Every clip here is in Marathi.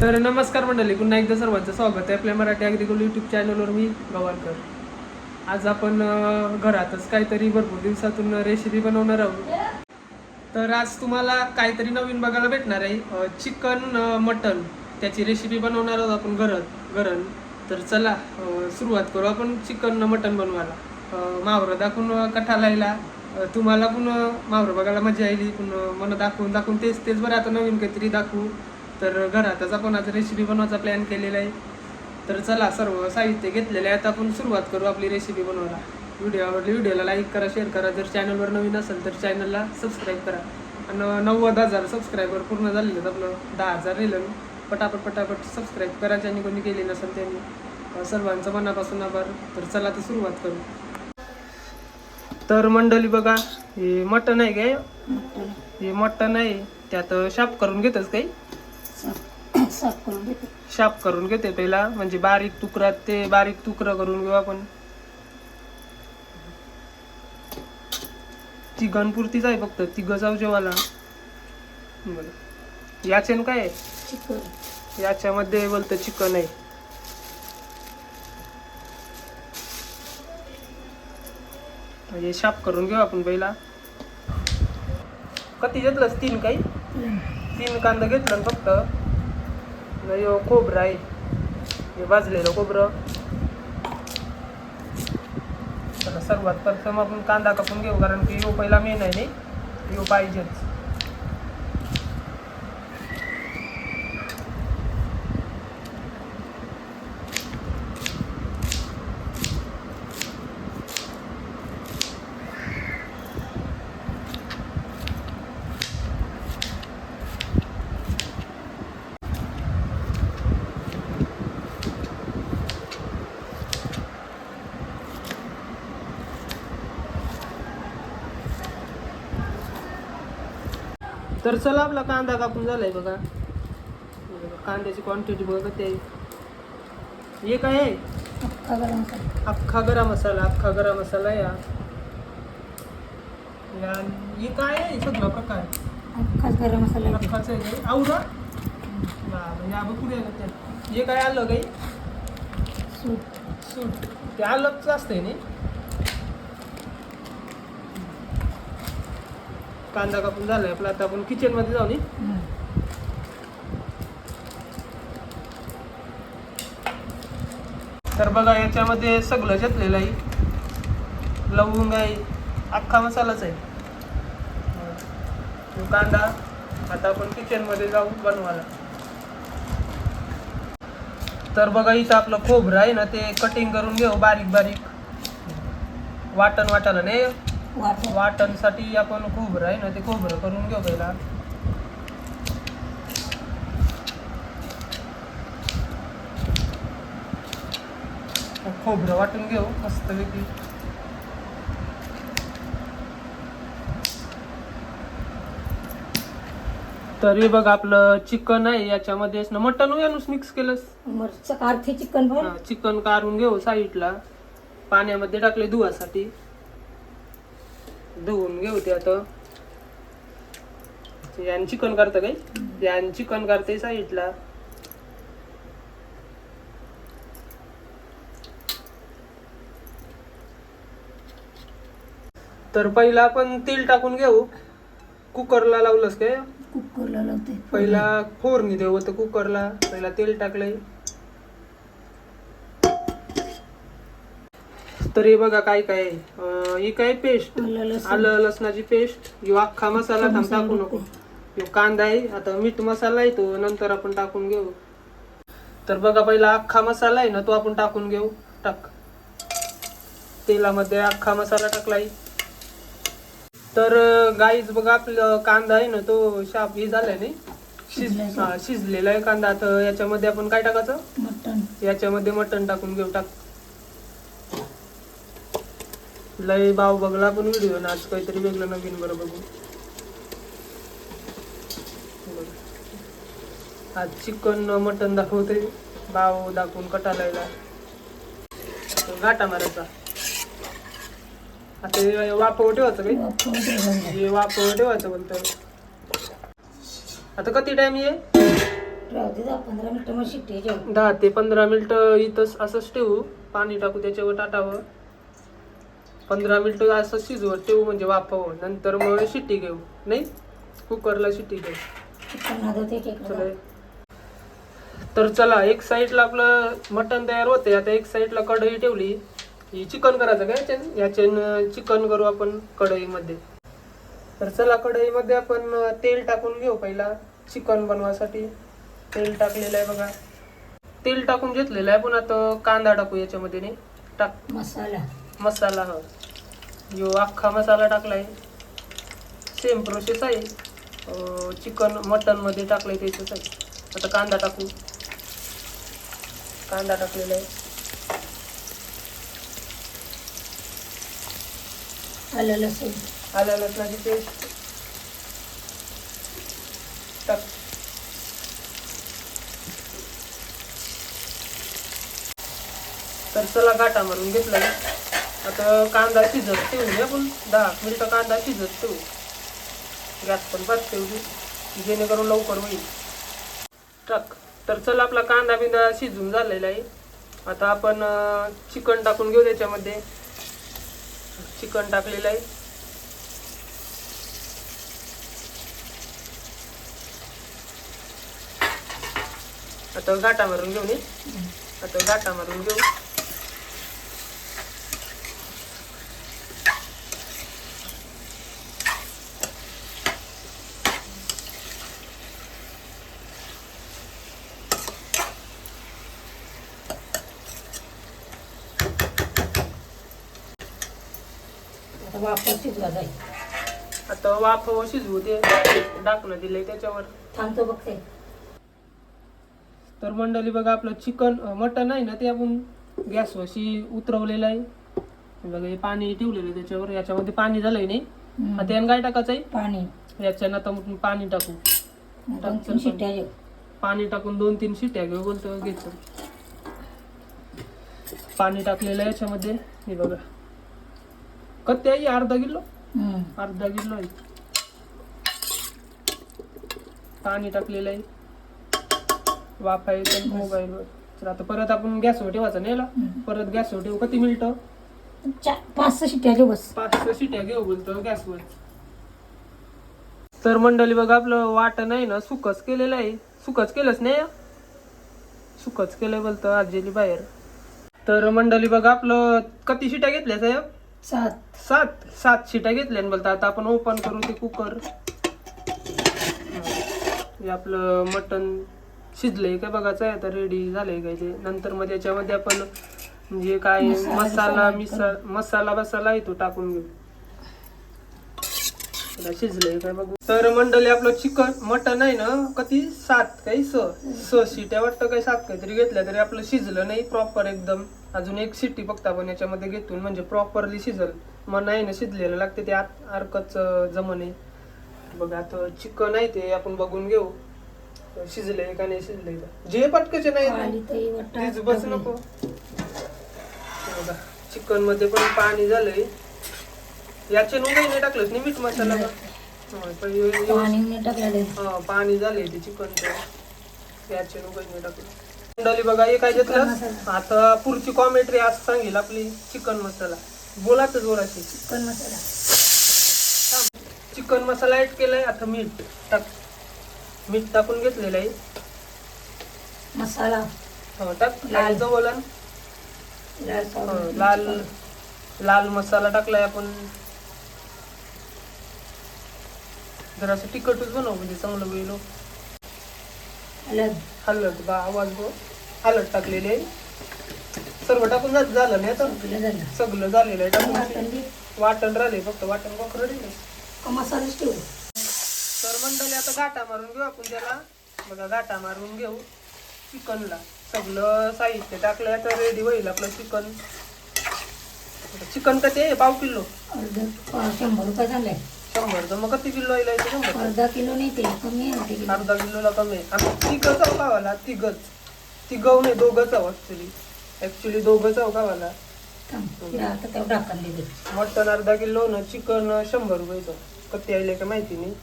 तर नमस्कार मंडळी पुन्हा एकदा सर्वांचं स्वागत आहे आपल्या मराठी अग्रिकल यूट्यूब चॅनलवर मी गवारकर. आज आपण घरातच काहीतरी भरपूर दिवसातून रेसिपी बनवणार आहोत. तर आज तुम्हाला काहीतरी नवीन बघायला भेटणार आहे. चिकन मटन त्याची रेसिपी बनवणार आहोत आपण घरात घरण. तर चला सुरुवात करू आपण चिकन मटन बनवायला. अं, मावरं दाखवून कठा लायला तुम्हाला पण अं, मावरं बघायला मजा आली पण मन मला दाखवून दाखवून तेच तेच बरं. आता नवीन काहीतरी दाखवू. तर घरातच आपण आज रेसिपी बनवायचा प्लॅन केलेला आहे. तर चला सर्व साहित्य घेतलेले आहे आता आपण सुरुवात करू आपली रेसिपी बनवायला. व्हिडिओ आवडली व्हिडिओला लाईक करा शेअर करा. जर चॅनलवर नवीन असेल तर चॅनलला सबस्क्राईब करा. आणि नव्वद हजार सबस्क्रायबर पूर्ण झालेले आहेत आपलं. दहा हजार राहिलं पटापट पटापट सबस्क्राईब करा. ज्यांनी कोणी केली नसेल त्यांनी. सर्वांचं मनापासून आभार. तर चला तर सुरुवात करू. तर मंडळी बघा हे मटण आहे काय? हे मटण आहे. त्यात शाप करून घेतच काही साफ करून देते शाप करून घेते पहिला म्हणजे बारीक तुकड्यात ते बारीक तुकडं करून घेऊ आपण. तिघांपुरतीच आहे फक्त. तिघ जाऊ जेवाला बरं. याच्यानं काय आहे? चिकन. याच्यामध्ये बोलतं चिकन आहे. म्हणजे शाप करून घेऊ आपण पहिला. किती घेतलंस तीन काही? तीन कांदा घेतलं ना फक्त. नाही खोबरं आहे. हे भाजलेलं खोबरं. चला सर्वात प्रथम आपण कांदा कापून घेऊ कारण की यो पहिला मेन आहे नाही यो पाहिजेच. तर चला आपला कांदा कापून झालाय बघा. कांद्याची क्वांटिटी बघा ते. हे काय आहे? अख्खा गरम मसाला. अख्खा गरम मसाला अख्खा गरम मसाला या. हे काय आहे? सगळं प्रकार. अख्खाच गरम मसाला. अख्खाच आहे. आवडा कुठे आहे ते. हे काय आलं काही सूप. सूट ते आलंच असतंय नाही कांदा कापून झालाय. आपला आता आपण किचनमध्ये जाऊ नी हं. तर बघा याच्यामध्ये सगळं घेतलेलं आहे. लवंग आहे अख्खा मसालाच आहे. कांदा आता आपण किचनमध्ये जाऊ बनवायला. तर बघा इथं आपलं खोबरं आहे ना ते कटिंग करून घेऊ बारीक बारीक. वाटण वाटायला नाही. वाटण. वाटणसाठी आपण खोबरं आहे ना ते खोबरं करून घेऊ पहिला. खोबरं वाटून घेऊ मस्तपैकी तरी बघ आपलं चिकन आहे याच्यामध्येच ना मटन यानुस मिक्स केलंस? मरचं काढते चिकन पण. चिकन काढून घेऊ साईडला. पाण्यामध्ये टाकले धुवासाठी धुवून घेऊ ते आता. यान चिकन करतं काही यान चिकन करते साईडला. तर पहिला आपण तेल टाकून घेऊ. कुकरला लावलंस काय? कुकरला लावते. पहिला फोडणी देऊ. तर कुकरला पहिला तेल टाकलंय. तर हे बघा काय काय. अं, ही काय पेस्ट आलं लसूण. आलं लसणाची पेस्ट ह्यो अख्खा मसाला थांब टाकू नको. ह्यो कांदा आहे आता मीठ मसाला आहे तो नंतर आपण टाकून घेऊ. तर बघा पहिला अख्खा मसाला आहे ना तो आपण टाकून घेऊ. टाक. तेलामध्ये अख्खा मसाला टाकलाय. तर गाईज बघा आपलं कांदा आहे ना तो शाप हे झालाय नाही? शिज शिजलेला आहे कांदा. तर याच्यामध्ये आपण काय टाकायचं? मटण. याच्यामध्ये मटण टाकून घेऊ. टाक. लय भाव बघला पण व्हिडिओ ना आज काहीतरी वेगळं नवीन बरं बघू. आज चिकन मटन दाखवते भाव दाखवून कटालायला. घाटा मारायचा. आता वाफव ठेवायचं काही वाफवून ठेवायचं. हे वाफव ठेवायचं बोलतो आता किती टाइम ये? दहा ते पंधरा मिनिटं इथं असंच ठेवू. पाणी टाकू त्याच्यावर टाटावं पंधरा मिनिटं असं शिजवत ठेवू म्हणजे वाफावं. नंतर मग शिट्टी घेऊ. नाही? कुकरला शिट्टी घेऊ. तर चला एक साईडला आपलं मटण तयार होते आता एक साईडला कढई ठेवली. ही चिकन करायचं काय याच्यान? चिकन करू आपण कढईमध्ये. तर चला कढईमध्ये आपण तेल टाकून घेऊ पहिला. चिकन बनवासाठी. तेल टाकलेलं आहे बघा. तेल टाकून घेतलेलं आहे. पण आता कांदा टाकू याच्यामध्ये नाही? टाक. मसाला. मसाला हा. यो अख्खा मसाला टाकलाय सेम प्रोसेस आहे. चिकन मटनमध्ये टाकलंय त्याचंच आहे. आता कांदा टाकू. कांदा टाकलेला आहे. आलं लसूण. आलं लसणाची पेस्ट. टाक. तर चला गाठा मारून घेतला आता कांदा शिजत ठेवू आपण दहा मिनिटं कांदा शिजत ठेवू. गॅस पण बस ठेवली जेणेकरून लवकर होईल. टाक. तर चला आपला कांदा बिंदा शिजून झालेला आहे. आता आपण चिकन टाकून घेऊ त्याच्यामध्ये चिकन टाकलेलं आहे. आता गाठा मारून घेऊ नी आता गाठा मारून घेऊ वापर शिजवा जाईल. आता वाफ शिजवू ते डाकणं दिलंय त्याच्यावर. थांबतो बघते तर मंडळी बघा आपलं चिकन मटन आहे ना ते आपण गॅसवरशी उतरवलेलं आहे. बघा हे पाणी ठेवलेलं आहे त्याच्यावर. याच्यामध्ये पाणी झालंय नाही. आता यानं काय टाकायचं आहे? पाणी. याच्यानं आता पाणी टाकू. दोन तीन शिट्ट्या जेव पाणी टाकून दोन तीन शिट्या घेऊ बोलतो घ्यायचं पाणी टाकलेलं आहे याच्यामध्ये. हे बघा. ही? अर्धा किलो? हम्म. अर्धा किलो आहे. पाणी टाकलेलं आहे. वाफायचं मोबाईलवर तर आता परत आपण गॅसवर ठेवायचं नाही याला हम्म. परत गॅसवर ठेवू किती मिनिटं पाच सहा जेव बस. पाच सहा शिट्या घेऊ बोलतो गॅसवर तर मंडळी बघा आपलं वाटण आहे ना सुकच केलेलं आहे. सुकच केलंच नाही सुकच केलंय बोलतो आजीली बाहेर. तर मंडळी बघा आपलं किती शिट्या घेतल्या साहेब? सात. सात. सात शिट्या घेतल्या ना बोलता आता आपण ओपन करू ते कुकर हे. आपलं मटन शिजलंय काय बघायचं आहे आता रेडी झालंय काय ते. नंतर मग त्याच्यामध्ये आपण म्हणजे काय मसाला मिसा मसाला बसाला आहे तो टाकून घेऊ. शिजलंय काय बघू. तर मंडळी आपलं चिकन मटन आहे ना किती सात काही स स शिट्या वाटतं काही सात काहीतरी घेतल्या तरी आपलं शिजलं नाही प्रॉपर एकदम. अजून एक शिट्टी फक्त आपण याच्यामध्ये घेतून म्हणजे प्रॉपरली शिजल. मग नाही ना शिजलेलं लागते ते आत अर्कच जमन. आहे बघा आता चिकन आहे ते आपण बघून घेऊ. शिजलंय का नाही शिजलंय का जे पटकचे नाही बस नको. चिकनमध्ये पण पाणी झालंय. याचे काही नाही टाकलंच नाही मीठ मसाला का? होय, पण हे- हे- हा, झालंय ते चिकन याचे काही नाही टाकलं मंडळी बघा हे काय घेतलं. आता पुढची कॉमेंट्री आज सांगेल आपली चिकन मसाला. बोलातच बोलायची chicken masala. Chicken masala add केलाय आता मीठ टाक. मीठ टाकून घेतलेलं आहे. मसाला. हो, टाक. लाल. जवळ आण. लाल हो, लाल मसाला टाकलाय आपण. जर असं तिखटच बनव म्हणजे चांगलं होईल हो. हलद. बा आवाज गो हलद टाकलेली. आहे सर्व टाकून झालं झालं नाही आता? सगळं झालं. सगळं झालेलं आहे वाटण टाकून. वाटण राहिले फक्त वाटण कोकरं नाही का मसालाच ठेवू? तर मंडळी आता गाठा मारून घेऊ आपण त्याला. बघा गाठा मारून घेऊ. चिकनला. सगळं साहित्य टाकलं आता रेडी होईल आपलं चिकन. चिकन कधी आहे? पाव किलो. अर्धा शंभर रुपये झाले. शंभर तर मग किती किलो शंभर अर्धा किलो नाही ते कमी आहे अर्धा किलो. अर्धा किलोला कमी आहे. आम्ही तिघच आहो गावाला तिघच. तिघं नाही दोघंच आहो ऍक्च्युली ऍक्च्युली दोघंच आहो गावाला थांब तिला आता तेवढं टाकून दे दे. मटन अर्धा किलो न चिकन शंभर रुपयाचं. कधी यायले का माहिती नाही.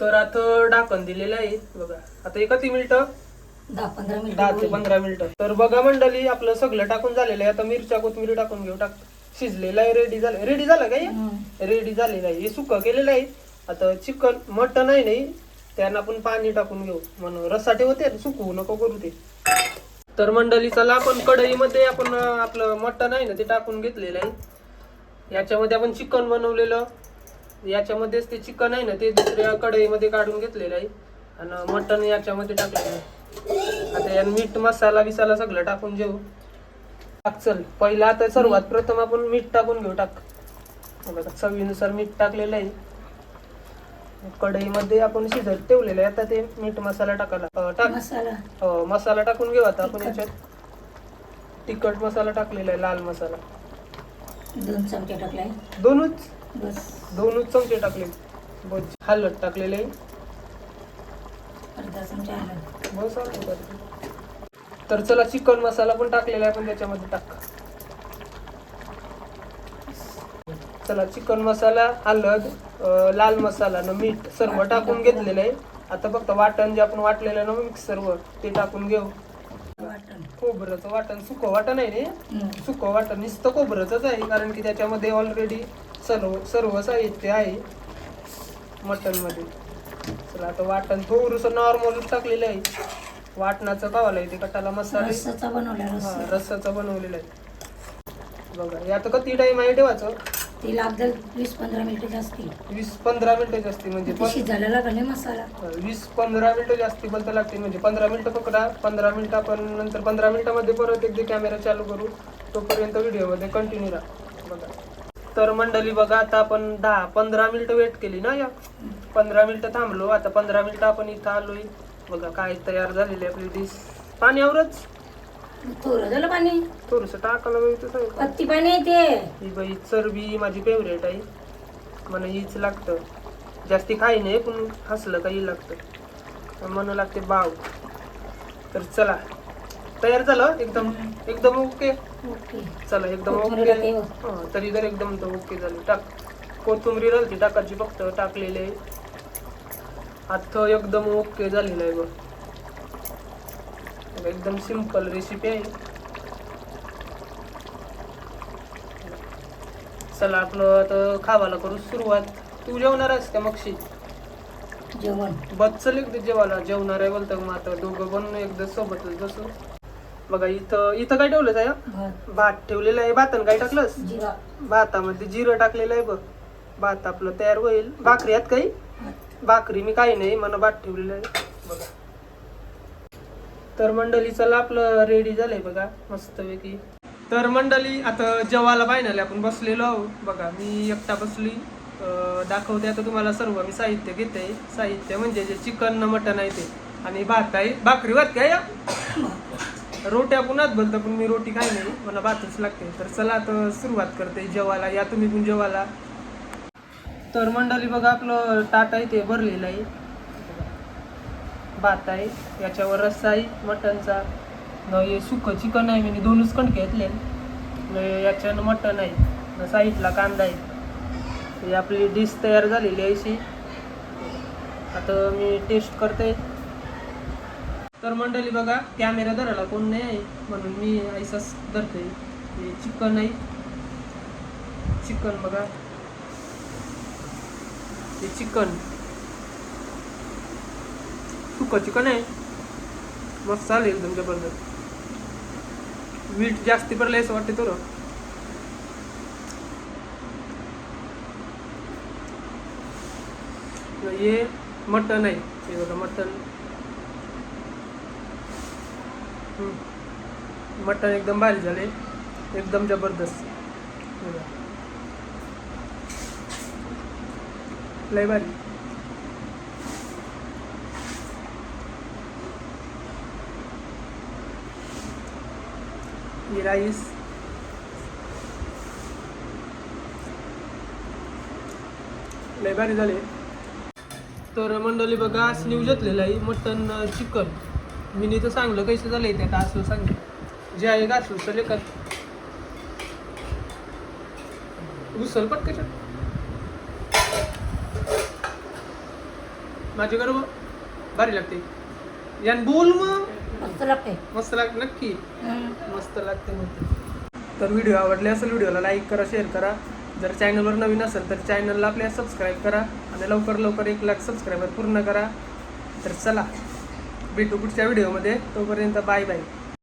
तर आता डाकण दिलेलं आहे बघा. आता हे किती मिनिटं? दहा पंधरा दहा ते पंधरा मिनिटं. तर बघा मंडळी आपलं सगळं टाकून झालेलं आहे. आता मिरच्या कोथिंबीर टाकून घेऊ टाक शिजलेलं आहे रेडी झालं. रेडी झालं काय रेडी झालेलं आहे. हे सुकं केलेलं आहे. आता चिकन मटन आहे नाही त्यांना आपण पाणी टाकून घेऊ. म्हणून रस्साटे होते सुकवू नको करू ते. तर मंडळी चला आपण कढईमध्ये आपण आपलं मटन आहे ना ते टाकून घेतलेलं आहे. याच्यामध्ये आपण चिकन बनवलेलं. याच्यामध्येच ते चिकन आहे ना ते दुसऱ्या कढईमध्ये काढून घेतलेलं आहे. आणि मटन याच्यामध्ये टाकलेलं आहे. आता या मीठ मसाला बिसाला सगळं टाकून घेऊ. टाक चल. पहिला आता सर्वात प्रथम आपण मीठ टाकून घेऊ टाक. बघा चवीनुसार मीठ टाकलेलं आहे. कढईमध्ये आपण शिजत ठेवलेलं आहे. आता ते मीठ मसाला टाकायला टाक. मसाला. हो मसाला टाकून घेऊ आता आपण याच्यात. तिखट मसाला टाकलेला आहे लाल मसाला. दोन चमचे टाकलाय दोनच? दोनच चमचे टाकले. बस हलद टाकलेले आहे. बस. तर चला चिकन मसाला पण टाकलेला आहे पण त्याच्यामध्ये टाक. चला चिकन मसाला हळद अं, लाल मसाला न मीठ सर्व टाकून घेतलेलं आहे. आता फक्त वाटण जे आपण वाटलेलं ना मिक्सरवर ते टाकून घेऊ. खोबरंचं वाटण सुकं वाटण आहे रे. सुकं वाटण नुसतं खोबरंच आहे कारण की त्याच्यामध्ये ऑलरेडी सर्व सर्व साहित्य आहे मटनमध्ये चला आता वाटण थोडंसं नॉर्मलच टाकलेलं आहे. वाटणाचं कावाला ते कटाला मसाले? रस्साचा बनवला हा रस्साचं बनवलेलं आहे. बघा हे आता किती टाइम आहे ठेवायचं? तिला अगदी वीस पंधरा मिनिटं जास्ती. वीस पंधरा मिनिटं जास्ती म्हणजे ते शिजायला लागलं मसाला? वीस पंधरा मिनिटं जास्ती बोलता लागते म्हणजे पंधरा मिनिटं पकडा पंधरा मिनिटं आपण नंतर पंधरा मिनिटामध्ये परत एकदा कॅमेरा चालू करू तोपर्यंत व्हिडिओमध्ये कंटिन्यू राहा. बघा. तर मंडळी बघा आता आपण दहा पंधरा मिनिटं वेट केली ना या? पंधरा मिनिटं थांबलो आता पंधरा मिनिटं आपण इथं आलोय. बघा काय तयार झालेली आपली डिश पाणी आवरच थोडं झालं पाणी. थोडस टाकायला. पत्ती पाणी आहे ते. ही बाई चरबी माझी फेवरेट आहे. मला हीच लागतं. जास्ती काही नाही पण हसलं काही लागतं. म्हणू लागते बाव तर चला. तयार झालं? एकदम? एकदम ओके? ओके. चला एकदम कोथिंबीर ओके. टाकावी. हां. तरी तर एकदम तर ओके झालं. टाक. कोथिंबरी राहते टाकायची फक्त. टाकलेले. आता एकदम ओके झालेलं आहे बघ. एकदम सिंपल रेसिपी आहे. चला आपलं आता खावाला करू सुरुवात. तू जेवणार आहेस का मगशी जेवण. बस चल एकदा जेवायला. जेवणार आहे बोलतं मग आता दोघं पण एकदा सोबतच बसू. बघा इथं इथं काय ठेवलं आहे भात. ठेवलेलं आहे. भातन काय टाकलंस? भातामध्ये जिरं टाकलेलं आहे बघ. भात आपलं तयार होईल. भाकरी आहेत काही? भाकरी मी काही नाही मला भात ठेवलेलं आहे. बघा. तर मंडळी चला आपलं रेडी झालंय बघा मस्तपैकी. तर मंडळी आता जेवायला फायनल आपण बसलेलो आहोत. बघा मी एकटा बसली दाखवते आता तुम्हाला सर्व. मी साहित्य घेते. साहित्य म्हणजे जे चिकन मटन आहे ते. आणि भात आहे. भाकरी भात काय या? रोट्या पुन्हाच बोलतो पण मी रोटी काही नाही. मला भातच लागते. तर चला आता सुरुवात करते जेवायला. या तुम्ही पण जेवायला. तर मंडळी बघा आपलं ताट आहे ते भरलेलं आहे. भात आहे याच्यावर रस्सा आहे मटनचा. न हे सुकं चिकन आहे मी दोनच कणके घेतले. याच्यानं मटन आहे न साईडला कांदा आहे. ही आपली डिश तयार झालेली आहे अशी. आता मी टेस्ट करते. तर मंडळी बघा कॅमेरा धरायला कोण नाही आहे म्हणून मी ऐसाच धरते. हे चिकन आहे. चिकन बघा. हे चिकन सुकं चिकन आहे मस्त चालेल एकदम ज़बरदस्त मीठ जास्ती पडलं असं वाटते तुला हे मटन हे बघा मटन मटन एकदम भारी झाले एकदम ज़बरदस्त लय भारी. ही राईस लय भारी झाले. तर मंडळी बघा स्लीव घेतलेलं आहे मटन चिकन मी तर सांगलं कसं झालंय ते आता असं सांग जे आहे का असं चले पण उचल माझी बरोबर भारी लागते. यान बोल मग. मस्त लागते. मस्त लागते नक्की. मस्त लागते म्हणते तर व्हिडिओ आवडले असेल व्हिडिओला लाईक करा शेअर करा. जर चॅनलवर नवीन असेल तर चॅनलला आपल्या सबस्क्राईब करा आणि लवकर लवकर एक लाख सबस्क्रायबर पूर्ण करा. तर चला भेटू पुढच्या व्हिडिओमध्ये. तोपर्यंत बाय बाय.